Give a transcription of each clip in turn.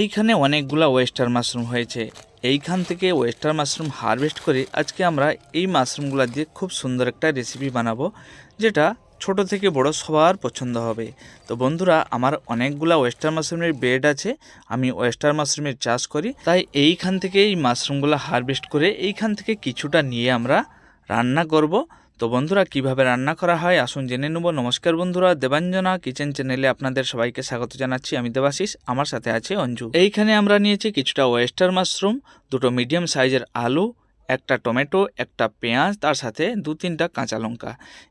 এইখানে অনেকগুলা oyster mushroom হয়েছে। এইখান থেকে ওয়েস্টার মাশরুম হারভেস্ট করে আজকে আমরা এই মাশরুমগুলা দিয়ে খুব সুন্দর একটা রেসিপি বানাবো, যেটা ছোট থেকে বড় সবার পছন্দ হবে। তো বন্ধুরা, আমার অনেকগুলা ওয়েস্টার মাশরুমের বেড আছে, আমি ওয়েস্টার মাশরুমের চাষ করি। তাই এইখান থেকে এই মাশরুমগুলো হারভেস্ট করে এইখান থেকে কিছুটা নিয়ে আমরা রান্না করব। তো বন্ধুরা, কীভাবে রান্না করা হয়? আসুন জেনে নেব। নমস্কার বন্ধুরা, দেবাঞ্জনা কিচেন চ্যানেলে আপনাদের সবাইকে স্বাগত জানাচ্ছি। আমি দেবাশিস, আমার সাথে আছে অঞ্জু। এইখানে আমরা নিয়েছি কিছুটা ওয়েস্টার মাশরুম, দুটো মিডিয়াম সাইজের আলু, একটা টমেটো, একটা পেঁয়াজ, তার সাথে দু তিনটা কাঁচা লঙ্কা।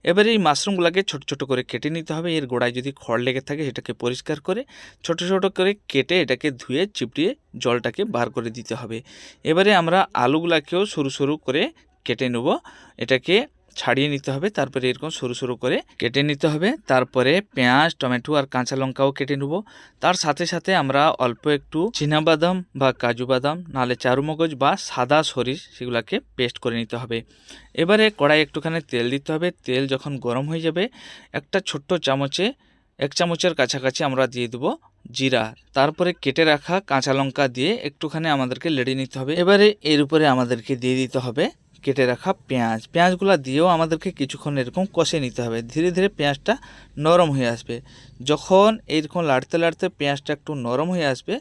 এবারে এই মাশরুমগুলোকে ছোট ছোট করে কেটে নিতে হবে। এর গোড়ায় যদি খড় লেগে থাকে, সেটাকে পরিষ্কার করে ছোট ছোট করে কেটে এটাকে ধুয়ে, চিপড়িয়ে জলটাকে বার করে দিতে হবে। এবারে আমরা আলুগুলাকেও সরু সরু করে কেটে নেব। এটাকে ছাড়িয়ে নিতে হবে, তারপরে এরকম সরু সরু করে কেটে নিতে হবে। তারপরে পেঁয়াজ, টমেটো আর কাঁচা লঙ্কাও কেটে নেব। তার সাথে সাথে আমরা অল্প একটু বাদাম বা কাজু বাদাম, নাহলে চারুমগজ বা সাদা সরিষ সেগুলোকে পেস্ট করে নিতে হবে। এবারে কড়াই একটুখানি তেল দিতে হবে। তেল যখন গরম হয়ে যাবে, একটা ছোট্ট চামচে, এক চামচের কাছাকাছি আমরা দিয়ে দেবো জিরা। তারপরে কেটে রাখা কাঁচা লঙ্কা দিয়ে একটুখানি আমাদেরকে লেড়ে নিতে হবে। এবারে এর উপরে আমাদেরকে দিয়ে দিতে হবে কেটে রাখা পেঁয়াজ। পেঁয়াজগুলো দিয়েও আমাদেরকে কিছুক্ষণ এরকম কষে নিতে হবে। ধীরে ধীরে পেঁয়াজটা নরম হয়ে আসবে। যখন এইরকম লাড়তে লাড়তে পেঁয়াজটা একটু নরম হয়ে আসবে,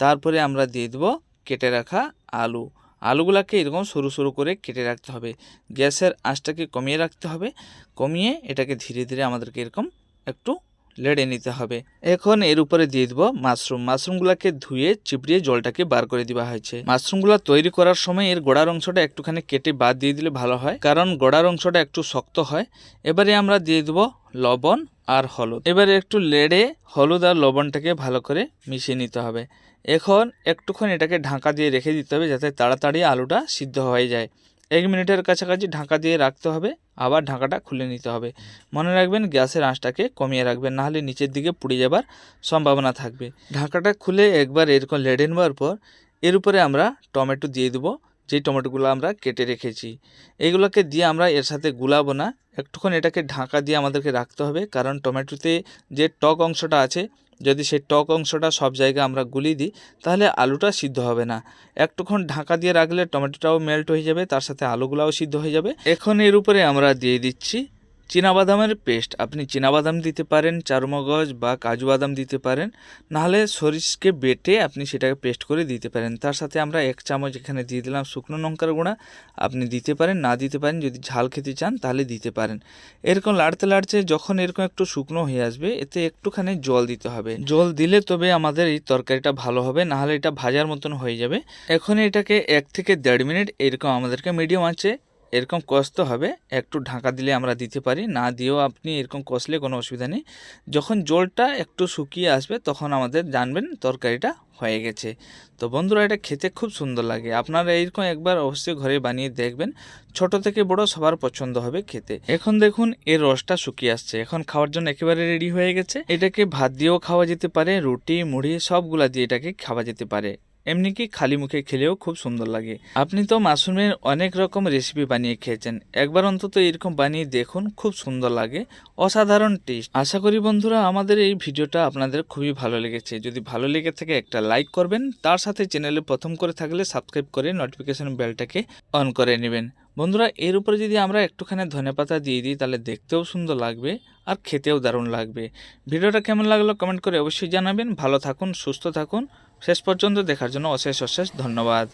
তারপরে আমরা দিয়ে দেবো কেটে রাখা আলু। আলুগুলাকে এরকম সরু সরু করে কেটে রাখতে হবে। গ্যাসের আঁচটাকে কমিয়ে রাখতে হবে। কমিয়ে এটাকে ধীরে ধীরে আমাদেরকে এরকম একটু লেড়ে নিতে হবে। এখন এর উপরে দিয়ে দেবো মাশরুম। মাশরুমগুলোকে ধুয়ে, চিপড়িয়ে জলটাকে বার করে দেওয়া হয়েছে। মাশরুমগুলো তৈরি করার সময় এর গোড়ার অংশটা একটুখানি কেটে বাদ দিয়ে দিলে ভালো হয়, কারণ গোড়ার অংশটা একটু শক্ত হয়। এবারে আমরা দিয়ে দেবো লবণ আর হলুদ। এবারে একটু লেড়ে হলুদ আর লবণটাকে ভালো করে মিশিয়ে নিতে হবে। এখন একটুক্ষণ এটাকে ঢাকা দিয়ে রেখে দিতে হবে যাতে তাড়াতাড়ি আলুটা সিদ্ধ হয়ে যায়। এক মিনিটের কাছাকাছি ঢাকা দিয়ে রাখতে হবে, আবার ঢাকাটা খুলে নিতে হবে। মনে রাখবেন গ্যাসের আঁচটাকে কমিয়ে রাখবেন, নাহলে নিচের দিকে পুড়ে যাবার সম্ভাবনা থাকবে। ঢাকাটা খুলে একবার এরকম লেড়ে নেওয়ার পর, এর উপরে আমরা টমেটো দিয়ে দেবো যেই টমেটোগুলো আমরা কেটে রেখেছি। এইগুলোকে দিয়ে আমরা এর সাথে গুলাবো না। একটুক্ষণ এটাকে ঢাকা দিয়ে আমাদেরকে রাখতে হবে, কারণ টমেটোতে যে টক অংশটা আছে যদি সেই টক অংশটা সব জায়গায় আমরা গুলিয়ে দিই, তাহলে আলুটা সিদ্ধ হবে না। একটুক্ষণ ঢাকা দিয়ে রাখলে টমেটোটাও মেল্ট হয়ে যাবে, তার সাথে আলুগুলাও সিদ্ধ হয়ে যাবে। এখন এর উপরে আমরা দিয়ে দিচ্ছি চীনাবাদামের পেস্ট, আপনি চীনাবাদাম দিতে পারেন, চারমগজ বা কাজু বাদাম দিতে পারেন। নাহলে সরিষকে বেটে আপনি সেটাকে পেস্ট করে দিতে পারেন। তার সাথে আমরা এক চামচ এখানে দিয়ে দিলাম শুকনো লঙ্কার গুঁড়া। আপনি দিতে পারেন, না দিতে পারেন, যদি ঝাল খেতে চান তাহলে দিতে পারেন। এরকম লাড়তে লাড়তে যখন এরকম একটু শুকনো হয়ে আসবে, এতে একটুখানি জল দিতে হবে। জল দিলে তবে আমাদের এই তরকারিটা ভালো হবে, নাহলে এটা ভাজার মতন হয়ে যাবে। এখন এটাকে এক থেকে দেড় মিনিট এরকম আমাদেরকে মিডিয়াম আছে এরকম কষতে হবে, একটু ঢাকা দিলে আমরা দিতে পারি, না দিয়েও আপনি এরকম কষলে কোনো অসুবিধা নেই। যখন জলটা একটু শুকিয়ে আসবে, তখন আমাদের জানবেন তরকারিটা হয়ে গেছে। তো বন্ধুরা, এটা খেতে খুব সুন্দর লাগে। আপনারা এইরকম একবার অবশ্যই ঘরে বানিয়ে দেখবেন। ছোট থেকে বড় সবার পছন্দ হবে খেতে। এখন দেখুন, এর রসটা শুকিয়ে আসছে। এখন খাওয়ার জন্য একেবারে রেডি হয়ে গেছে। এটাকে ভাত দিয়েও খাওয়া যেতে পারে, রুটি, মুড়ি, সবগুলা দিয়ে এটাকে খাওয়া যেতে পারে। এমনি কি খালি মুখে খেলেও খুব সুন্দর লাগে। আপনি তো মাশরুমের অনেক রকম রেসিপি বানিয়ে খেয়েছেন। একবার অন্তত এরকম বানিয়ে দেখুন, খুব সুন্দর লাগে। অসাধারণ টেস্ট আশা করি বন্ধুরা, আমাদের এই ভিডিওটা আপনাদের খুবই ভালো লেগেছে। যদি ভালো লেগে থাকে, একটা লাইক করবেন। তার সাথে চ্যানেলে প্রথম করে থাকলে সাবস্ক্রাইব করে নোটিফিকেশন বেলটাকে অন করে নেবেন। বন্ধুরা, এর উপরে যদি আমরা একটুখানি ধনে পাতা দিয়ে দিই, তাহলে দেখতেও সুন্দর লাগবে আর খেতেও দারুণ লাগবে। ভিডিওটা কেমন লাগল কমেন্ট করে অবশ্যই জানাবেন। ভালো থাকুন, সুস্থ থাকুন। শেষ পর্যন্ত দেখার জন্য অশেষ অশেষ ধন্যবাদ।